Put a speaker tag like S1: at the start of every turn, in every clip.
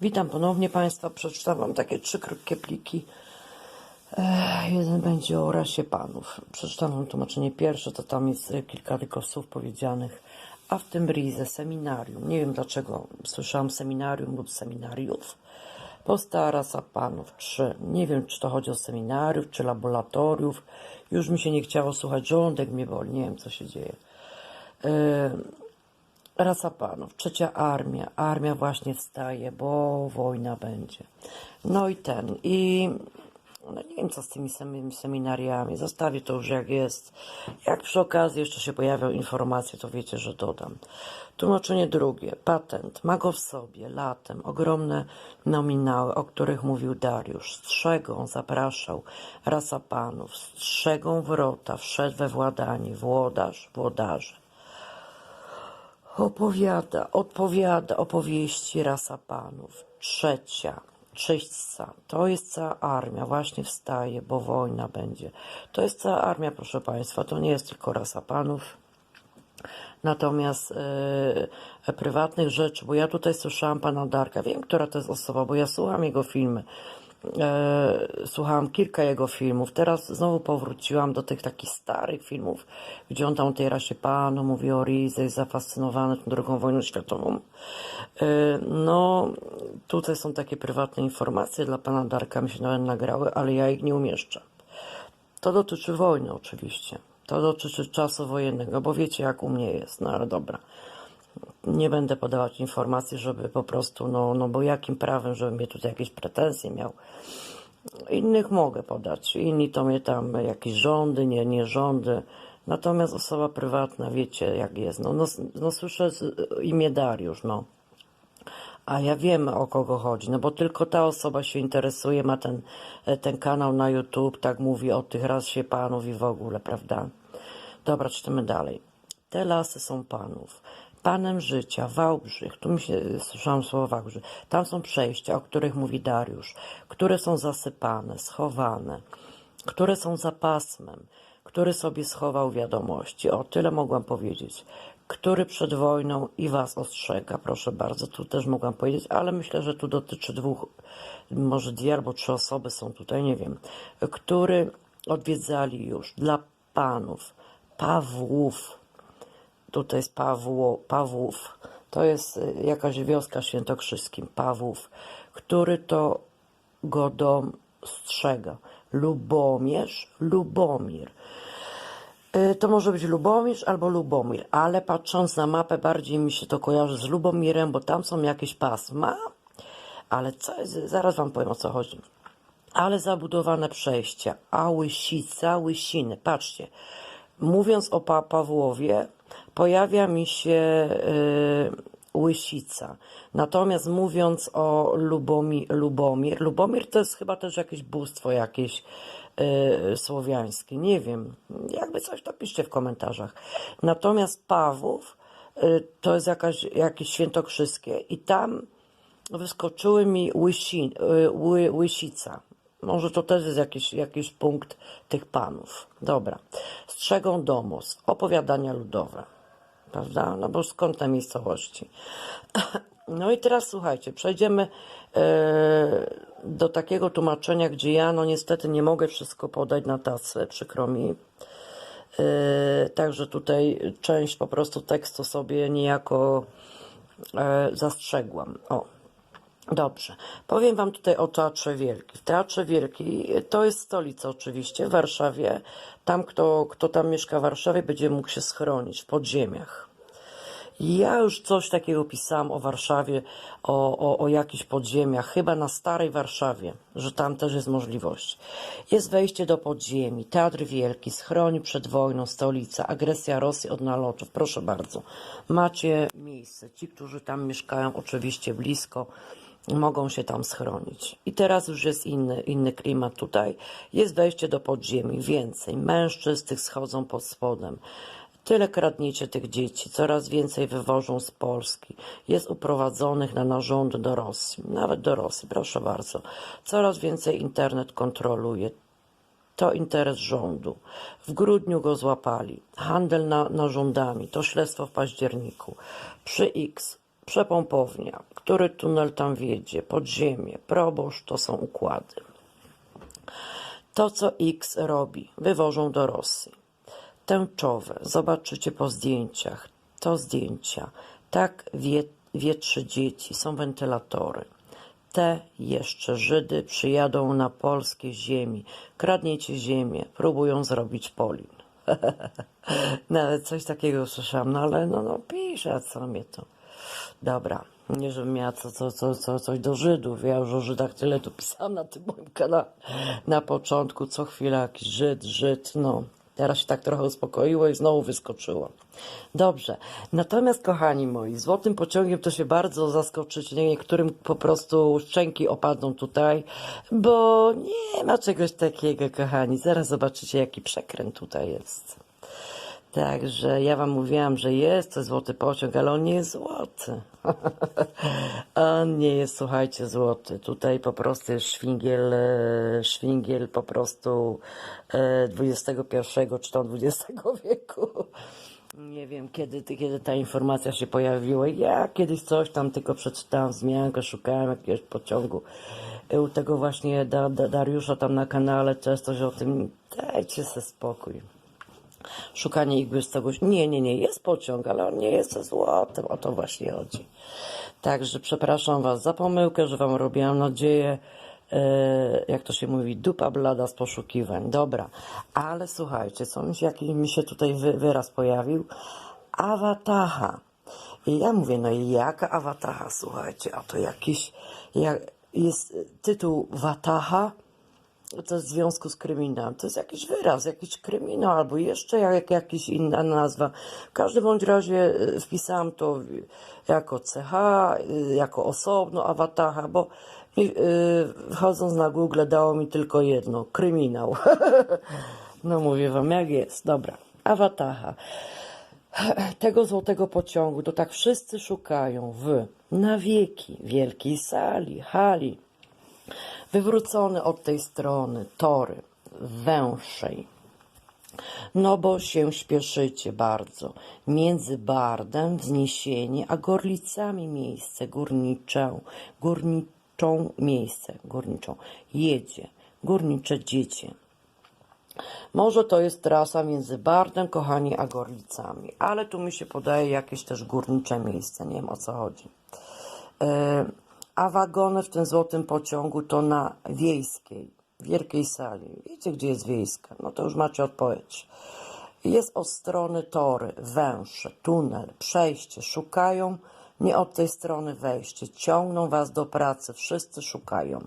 S1: Witam ponownie Państwa. Przeczytam Wam takie trzy krótkie pliki. Ech, jeden będzie o rasie panów. Przeczytam Wam tłumaczenie pierwsze, to tam jest e, kilka tylko słów powiedzianych. A w tym rize seminarium. Nie wiem dlaczego słyszałam seminarium lub seminariów. Powstała rasa panów. Trzy. Nie wiem, czy to chodzi o seminariów, czy laboratoriów. Już mi się nie chciało słuchać. Żołądek mnie boli. Nie wiem, co się dzieje. Rasa panów, trzecia armia. Armia właśnie wstaje, bo wojna będzie. No i ten. I no nie wiem, co z tymi samymi seminariami. Zostawię to już jak jest. Jak przy okazji jeszcze się pojawią informacje, to wiecie, że dodam. Tłumaczenie drugie. Patent. Ma go w sobie. Latem. Ogromne nominały, o których mówił Dariusz. Strzegą zapraszał. Rasa panów. Strzegą wrota. Wszedł we władanie. Włodarz. Włodarze. Opowiada, odpowiada opowieści rasa panów. Trzecia, czyśćca. To jest cała armia, właśnie wstaje, bo wojna będzie. To jest cała armia, proszę Państwa, to nie jest tylko rasa panów. Natomiast e, prywatnych rzeczy, bo ja tutaj słyszałam pana Darka, wiem, która to jest osoba, bo ja słucham jego filmy. E, słuchałam kilka jego filmów. Teraz znowu powróciłam do tych takich starych filmów, gdzie on tam o tej rasie panu mówi o Rize, jest zafascynowany tą drugą wojną światową. E, no, tutaj są takie prywatne informacje dla pana Darka, mi się nawet nagrały, ale ja ich nie umieszczę. To dotyczy wojny oczywiście. To dotyczy czasu wojennego, bo wiecie jak u mnie jest, no ale dobra. Nie będę podawać informacji, żeby po prostu, no, no bo jakim prawem, żeby mnie tutaj jakieś pretensje miał. Innych mogę podać, inni to mnie tam jakieś rządy, nie, nie rządy. Natomiast osoba prywatna, wiecie jak jest. No, no, no słyszę imię Dariusz, no. A ja wiem o kogo chodzi, no bo tylko ta osoba się interesuje, ma ten, ten kanał na YouTube, tak mówi o tych rasie panów i w ogóle, prawda? Dobra, czytamy dalej. Te lasy są panów. Panem życia, Wałbrzych, tu mi się słyszałam słowo Wałbrzych, tam są przejścia, o których mówi Dariusz, które są zasypane, schowane, które są za pasmem, który sobie schował wiadomości. O, tyle mogłam powiedzieć. Który przed wojną i was ostrzega, proszę bardzo, tu też mogłam powiedzieć, ale myślę, że tu dotyczy dwóch, może dwie albo trzy osoby są tutaj, nie wiem, który odwiedzali już dla panów, Pawłów, tutaj jest Pawło, Pawłów, to jest y, jakaś wioska świętokrzyskim, Pawłów, który to go dom strzega. Lubomierz, Lubomir. Y, To może być Lubomierz albo Lubomir, ale patrząc na mapę bardziej mi się to kojarzy z Lubomirem, bo tam są jakieś pasma, ale co zaraz wam powiem o co chodzi. Ale zabudowane przejścia, a łysica, łysiny, patrzcie. Mówiąc o pa Pawłowie, pojawia mi się y, łysica. Natomiast mówiąc o Lubomi, Lubomir, Lubomir to jest chyba też jakieś bóstwo jakieś y, słowiańskie. Nie wiem. Jakby coś to piszcie w komentarzach. Natomiast Pawłów y, to jest jakaś, jakieś świętokrzyskie i tam wyskoczyły mi łysi, y, ły, łysica. Może to też jest jakiś, jakiś punkt tych panów. Dobra. Strzegą domus. Opowiadania ludowe. Prawda? No bo skąd te miejscowości? No i teraz słuchajcie, przejdziemy e, do takiego tłumaczenia, gdzie ja no niestety nie mogę wszystko podać na tacę, przykro mi. E, Także tutaj część po prostu tekstu sobie niejako e, zastrzegłam. O, dobrze. Powiem Wam tutaj o Teatrze Wielki. Teatrze Wielki to jest stolica oczywiście w Warszawie. Tam, kto, kto tam mieszka w Warszawie, będzie mógł się schronić w podziemiach. Ja już coś takiego pisałam o Warszawie, o, o, o jakichś podziemiach, chyba na Starej Warszawie, że tam też jest możliwość. Jest wejście do podziemi, Teatr Wielki, schroni przed wojną, stolica, agresja Rosji od nalotów. Proszę bardzo, macie miejsce. Ci, którzy tam mieszkają, oczywiście blisko, mogą się tam schronić. I teraz już jest inny, inny klimat tutaj. Jest wejście do podziemi, więcej. Mężczyzn tych schodzą pod spodem. Tyle kradniecie tych dzieci, coraz więcej wywożą z Polski. Jest uprowadzonych na narządy do Rosji, nawet do Rosji, proszę bardzo. Coraz więcej internet kontroluje. To interes rządu. W grudniu go złapali. Handel na, narządami. To śledztwo w październiku. Przy X Przepompownia, który tunel tam wiedzie, podziemie, proboszcz to są układy. To, co X robi, wywożą do Rosji. Tęczowe, zobaczycie po zdjęciach, to zdjęcia. Tak wie, wietrzy dzieci, są wentylatory. Te jeszcze Żydy przyjadą na polskie ziemi, kradniecie ziemię, próbują zrobić Polin. Nawet coś takiego słyszałam, no ale no, no pisze, co mnie to. Dobra, nie żebym miała co, co, co, co, coś do Żydów. Ja już o Żydach tyle tu pisałam na tym moim kanale. Na początku co chwila jakiś Żyd, Żyd, no. Teraz się tak trochę uspokoiło i znowu wyskoczyło. Dobrze. Natomiast, kochani moi, złotym pociągiem to się bardzo zaskoczyć. Niektórym po prostu szczęki opadną tutaj, bo nie ma czegoś takiego, kochani. Zaraz zobaczycie, jaki przekręt tutaj jest. Także ja wam mówiłam, że jest to złoty pociąg, ale on nie jest złoty. on nie jest, słuchajcie, złoty. Tutaj po prostu jest szwingiel, e, szwingiel po prostu e, XXI czy tam XX wieku. Nie wiem, kiedy, kiedy ta informacja się pojawiła. Ja kiedyś coś tam tylko przeczytałam, wzmiankę, szukałem jakiegoś pociągu. E, U tego właśnie da, da, Dariusza tam na kanale też coś o tym. Dajcie sobie spokój szukanie igły z czegoś. Nie, nie, nie, jest pociąg, ale on nie jest ze złotem, o to właśnie chodzi. Także przepraszam Was za pomyłkę, że Wam robiłam nadzieję, e, jak to się mówi, dupa blada z poszukiwań. Dobra, ale słuchajcie, co mi jaki mi się tutaj wy, wyraz pojawił? Awataha. I ja mówię, no i jaka awataha, słuchajcie, a to jakiś, jak, jest tytuł Wataha, to jest w związku z kryminałem. To jest jakiś wyraz, jakiś kryminał, albo jeszcze jak, jakiś inna nazwa. W każdym bądź razie y, wpisałam to jako CH, y, jako osobno awataha, bo yy, wchodząc na Google dało mi tylko jedno, kryminał. no mówię wam jak jest, dobra. Awataha. Tego złotego pociągu to tak wszyscy szukają w na wieki wielkiej sali, hali, wywrócony od tej strony tory węższej. No bo się śpieszycie bardzo. Między Bardem, wzniesienie, a Gorlicami miejsce górniczą, górniczą miejsce, górniczą, jedzie, górnicze dziecię. Może to jest trasa między Bardem, kochani, a Gorlicami, ale tu mi się podaje jakieś też górnicze miejsce, nie wiem o co chodzi. E, a wagony w tym złotym pociągu to na wiejskiej, wielkiej sali. Wiecie, gdzie jest wiejska? No to już macie odpowiedź. Jest od strony tory, węże, tunel, przejście. Szukają nie od tej strony wejście. Ciągną was do pracy. Wszyscy szukają.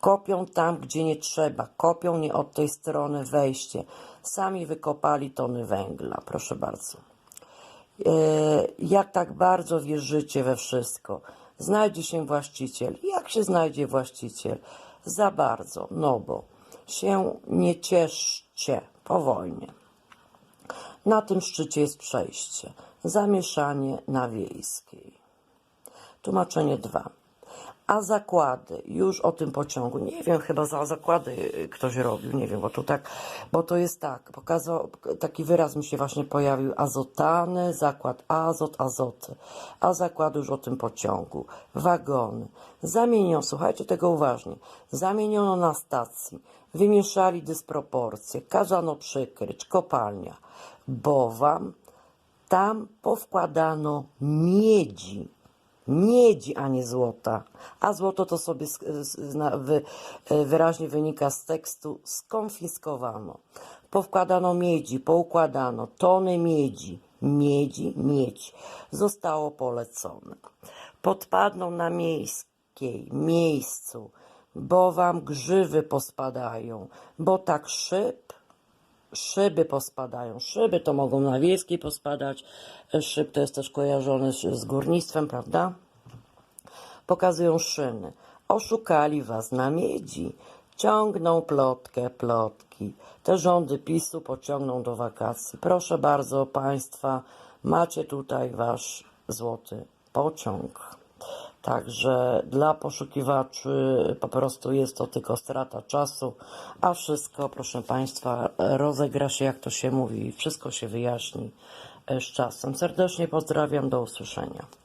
S1: Kopią tam, gdzie nie trzeba. Kopią nie od tej strony wejście. Sami wykopali tony węgla. Proszę bardzo. E, jak tak bardzo wierzycie we wszystko, znajdzie się właściciel. Jak się znajdzie właściciel? Za bardzo, no bo się nie cieszcie po wojnie. Na tym szczycie jest przejście. Zamieszanie na wiejskiej. Tłumaczenie 2. A zakłady, już o tym pociągu, nie wiem, chyba za zakłady y, ktoś robił, nie wiem, bo to tak, bo to jest tak, pokazał, taki wyraz mi się właśnie pojawił, azotany, zakład azot, azoty, a zakłady już o tym pociągu, wagony, zamieniono, słuchajcie tego uważnie, zamieniono na stacji, wymieszali dysproporcje, kazano przykryć, kopalnia, bo wam tam powkładano miedzi, miedzi, a nie złota. A złoto to sobie e, wyraźnie wynika z tekstu skonfiskowano. Powkładano miedzi, poukładano tony miedzi, miedzi, miedź. Zostało polecone. Podpadną na miejskiej, miejscu, bo wam grzywy pospadają, bo tak szyb szyby pospadają. Szyby to mogą na wiejskiej pospadać. Szyb to jest też kojarzony z górnictwem, prawda? Pokazują szyny. Oszukali was na miedzi. Ciągną plotkę, plotki. Te rządy PiSu pociągną do wakacji. Proszę bardzo Państwa, macie tutaj wasz złoty pociąg. Także dla poszukiwaczy po prostu jest to tylko strata czasu, a wszystko, proszę Państwa, rozegra się, jak to się mówi, wszystko się wyjaśni z czasem. Serdecznie pozdrawiam, do usłyszenia.